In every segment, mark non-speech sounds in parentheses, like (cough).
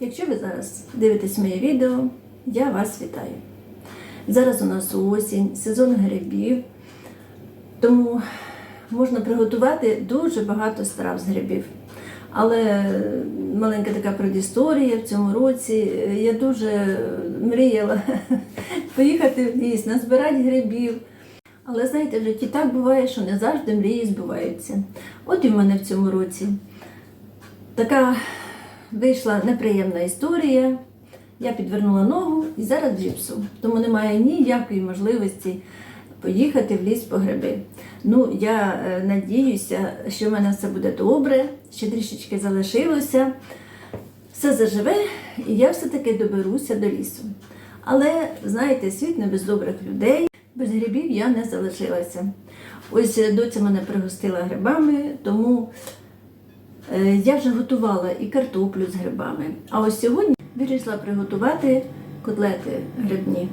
Якщо ви зараз дивитесь моє відео, я вас вітаю. Зараз у нас осінь, сезон грибів, тому можна приготувати дуже багато страв з грибів. Але маленька така предісторія в цьому році. Я дуже мріяла (laughs) поїхати в ліс, назбирати грибів. Але знаєте, в житті так буває, що не завжди мрії збуваються. От і в мене в цьому році така вийшла неприємна історія. Я підвернула ногу і зараз в гіпсу. Тому немає ніякої можливості поїхати в ліс по гриби. Ну, я е, надіюся, що в мене все буде добре, ще трішечки залишилося. Все заживе, і я все-таки доберуся до лісу. Але, знаєте, світ не без добрих людей, без грибів я не залишилася. Ось доця мене пригостила грибами, тому Я вже готувала і картоплю з грибами. А ось сьогодні вирішила приготувати котлети грибні.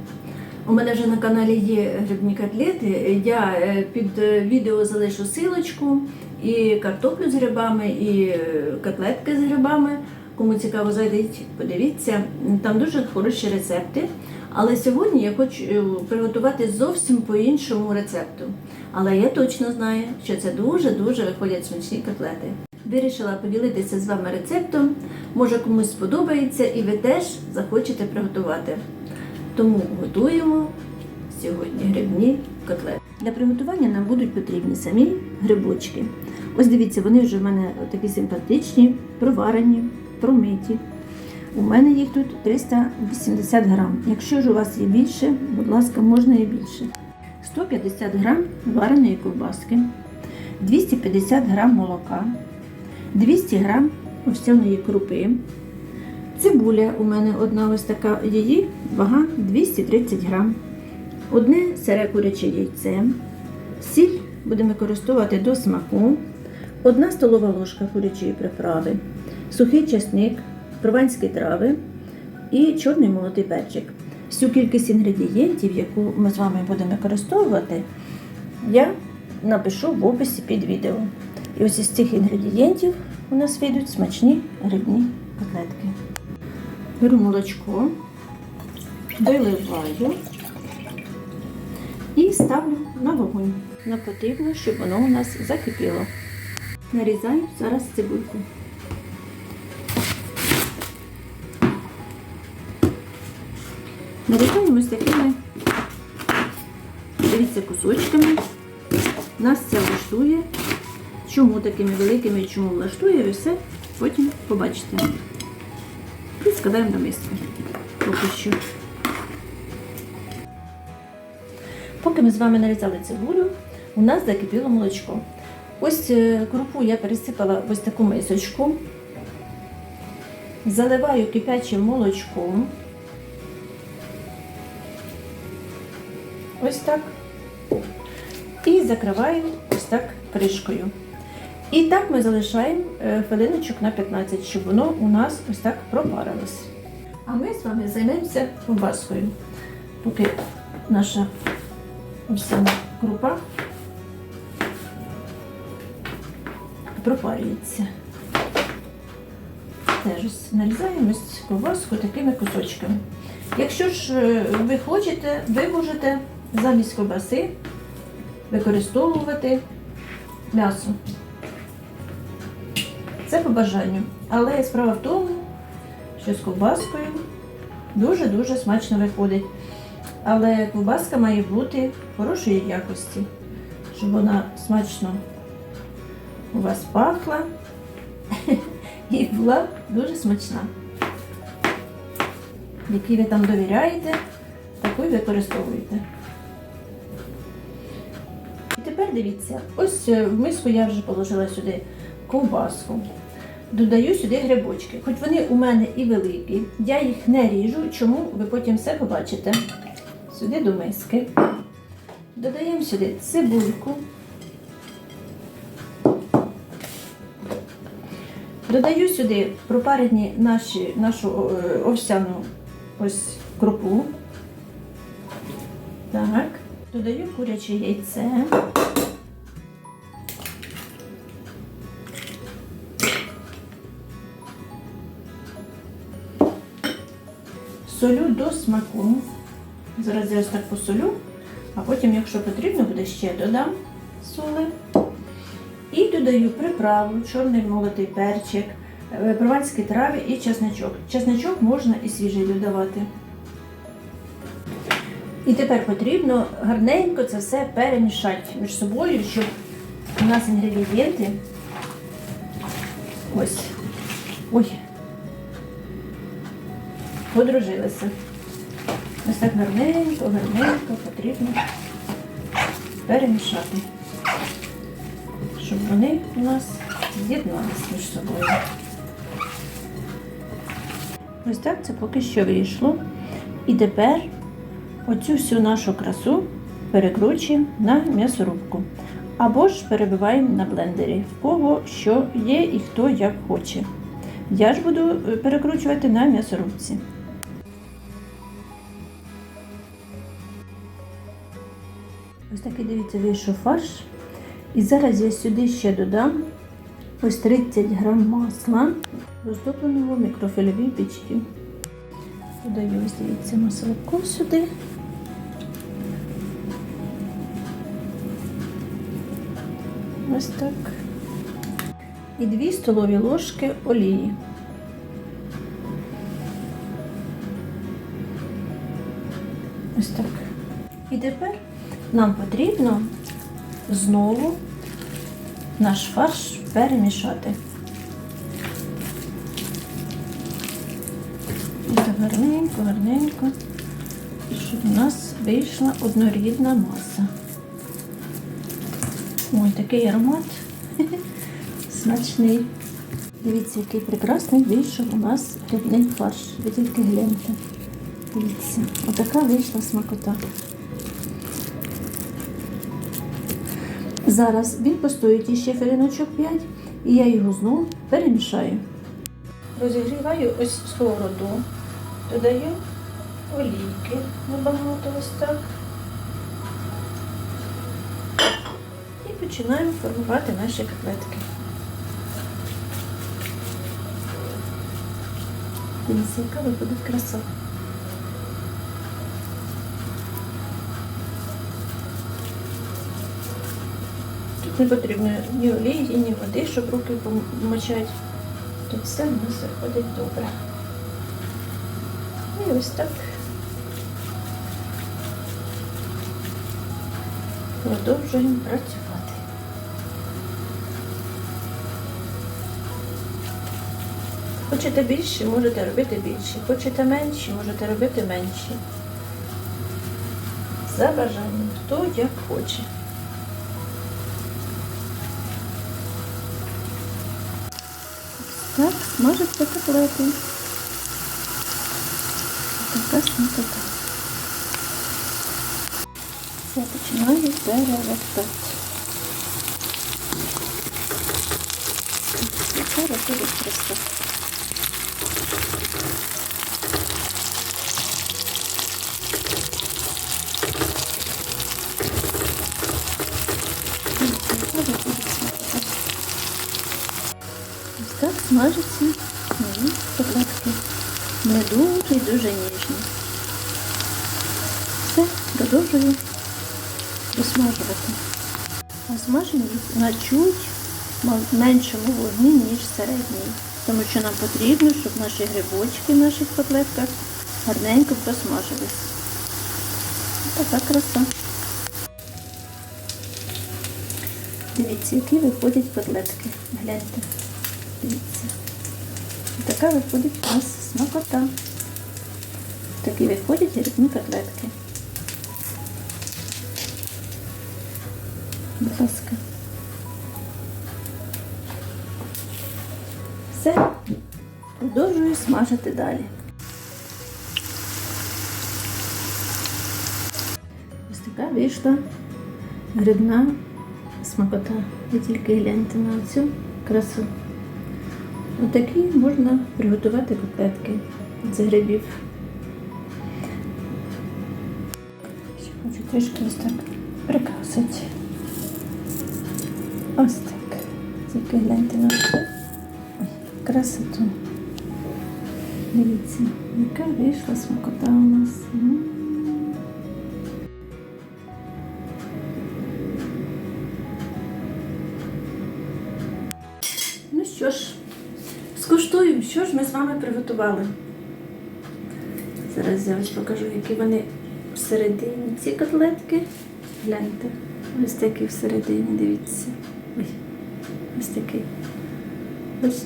У мене вже на каналі є грибні котлети. Я е, під е, відео залишу силочку і картоплю з грибами, і е, котлетки з грибами. Кому цікаво, зайдіть, подивіться. Там дуже хороші рецепти. Але сьогодні я хочу е, приготувати зовсім по іншому рецепту. Але я точно знаю, що це дуже-дуже виходять смачні котлети. Вирішила поділитися з вами рецептом. Може комусь сподобається і ви теж захочете приготувати. Тому готуємо сьогодні грибні котлети. Для приготування нам будуть потрібні самі грибочки. Ось дивіться, вони вже в мене такі симпатичні, проварені, промиті. У мене їх тут 380 грам. Якщо ж у вас є більше, будь ласка, можна і більше. 150 грам вареної ковбаски, 250 грам молока, 200 грам овсяної крупи. Цибуля у мене одна ось така, її вага 230 грам. Одне сире куряче яйце, сіль будемо використовувати до смаку, одна столова ложка курячої приправи, сухий чесник, прованські трави і чорний молотий перчик. Всю кількість інгредієнтів, яку ми з вами будемо використовувати, я напишу в описі під відео. І ось із цих інгредієнтів у нас вийдуть смачні грибні котлетки. Беру молочко, доливаю і ставлю на вогонь. Нам потрібно, щоб воно у нас закипіло. Нарізаю зараз цибульку. Нарізаємо ось такими, дивіться, кусочками. Нас це влаштує. Чому такими великими чому влаштує, ви все потім побачите. І складаємо до миски. Поки що. Поки ми з вами нарізали цибулю, у нас закипіло молочко. Ось е, крупу я пересипала в ось таку мисочку. Заливаю кипячим молочком. Ось так. І закриваю ось так кришкою. І так ми залишаємо е, хвилиночок на 15, щоб воно у нас ось так пропарилось. А ми з вами займемося ковбаскою. Поки наша овсяна крупа пропарюється. Теж ось нарізаємо ось ковбаску такими кусочками. Якщо ж е, ви хочете, ви можете замість ковбаси використовувати м'ясо. Це по бажанню. Але справа в тому, що з ковбаскою дуже-дуже смачно виходить. Але ковбаска має бути хорошої якості, щоб вона смачно у вас пахла (laughs) і була дуже смачна. Який ви там довіряєте, таку й використовуєте. І тепер дивіться, ось е, в миску я вже положила сюди ковбаску. Додаю сюди грибочки. Хоч вони у мене і великі, я їх не ріжу, чому ви потім все побачите. Сюди до миски. Додаємо сюди цибульку. Додаю сюди пропарені наші, нашу е, овсяну ось крупу. Так. Додаю куряче яйце. Солю до смаку. Зараз я ось так посолю, а потім, якщо потрібно, буде ще додам соли. І додаю приправу, чорний молотий перчик, е, прованські трави і чесничок. Чесничок можна і свіжий додавати. І тепер потрібно гарненько це все перемішати між собою, щоб у нас інгредієнти ось ой, подружилися. Ось так гарненько, гарненько потрібно перемішати, щоб вони у нас з'єдналися між собою. Ось так це поки що вийшло. І тепер оцю всю нашу красу перекручуємо на м'ясорубку. Або ж перебиваємо на блендері, в кого що є і хто як хоче. Я ж буду е, перекручувати на м'ясорубці. Ось такий, дивіться, вийшов фарш. І зараз я сюди ще додам ось 30 грам масла, розтопленого в мікрофильовій печі. Додаю ось дивіться масло сюди. Ось так. І 2 столові ложки олії. Ось так. І тепер нам потрібно знову наш фарш перемішати. Гарненько, гарненько, щоб у нас вийшла однорідна маса. Ой, такий аромат (laughs) смачний. Дивіться, який прекрасний вийшов у нас грибний фарш. Ви тільки гляньте. Дивіться, отака вийшла смакота. Зараз він постоїть іще хвилиночок 5 і я його знову перемішаю. Розігріваю ось сковороду, додаю олійки набагато ось так. І починаємо формувати наші котлетки. Дивіться, яка виходить краса. Не потрібно ні олії, ні води, щоб руки помочати. Тут все у нас виходить добре. І ось так продовжуємо працювати. Хочете більше, можете робити більше. Хочете менші, можете робити менші. За бажанням, хто як хоче. Так, смажиться котлети. Така смакота. Все, починаю перевертати. Яка виходить краса. Яка виходить смакота. Ось так смажаться мої котлетки. Не дуже і дуже ніжні. Все, продовжую досмажувати. А смажимо їх на чуть меншому вогні, ніж середній. Тому що нам потрібно, щоб наші грибочки в наших котлетках гарненько просмажились. Така краса. Дивіться, які виходять котлетки. Гляньте. Дивіться. Така виходить у нас смакота. Такі виходять грибні котлетки. Будь ласка. Все. Продовжую смажити далі. Ось така вийшла грибна смакота. Ви тільки гляньте на цю красу. Отакі можна приготувати котлетки з грибів. Ще хочу трішки ось так прикрасити. Ось так. Тільки гляньте на це. Красоту. Дивіться, яка вийшла смакота у нас. Ми з вами приготували. Зараз я ось покажу, які вони всередині. Ці котлетки. Гляньте. Ось такі всередині, дивіться. Ой, ось такий. Бачите?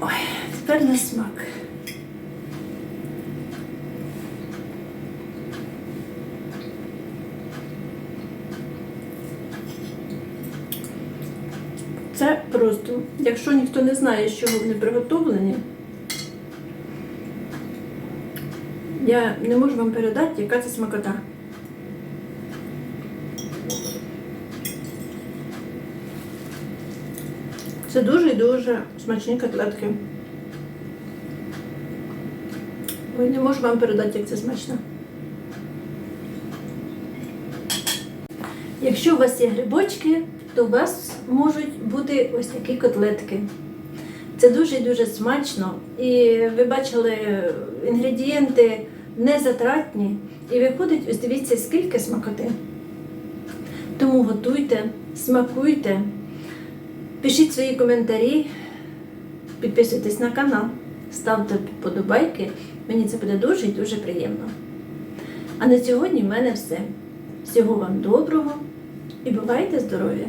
Ой, тепер на смак. Це просто, якщо ніхто не знає, з чого вони приготовлені, я не можу вам передати, яка це смакота. Це дуже і дуже смачні котлетки. Ой, не можу вам передати, як це смачно. Якщо у вас є грибочки, то у вас можуть бути ось такі котлетки. Це дуже дуже смачно. І ви бачили, інгредієнти не затратні. І виходить, ось дивіться, скільки смакоти. Тому готуйте, смакуйте, пишіть свої коментарі, підписуйтесь на канал, ставте вподобайки. Мені це буде дуже і дуже приємно. А на сьогодні в мене все. Всього вам доброго і бувайте здорові!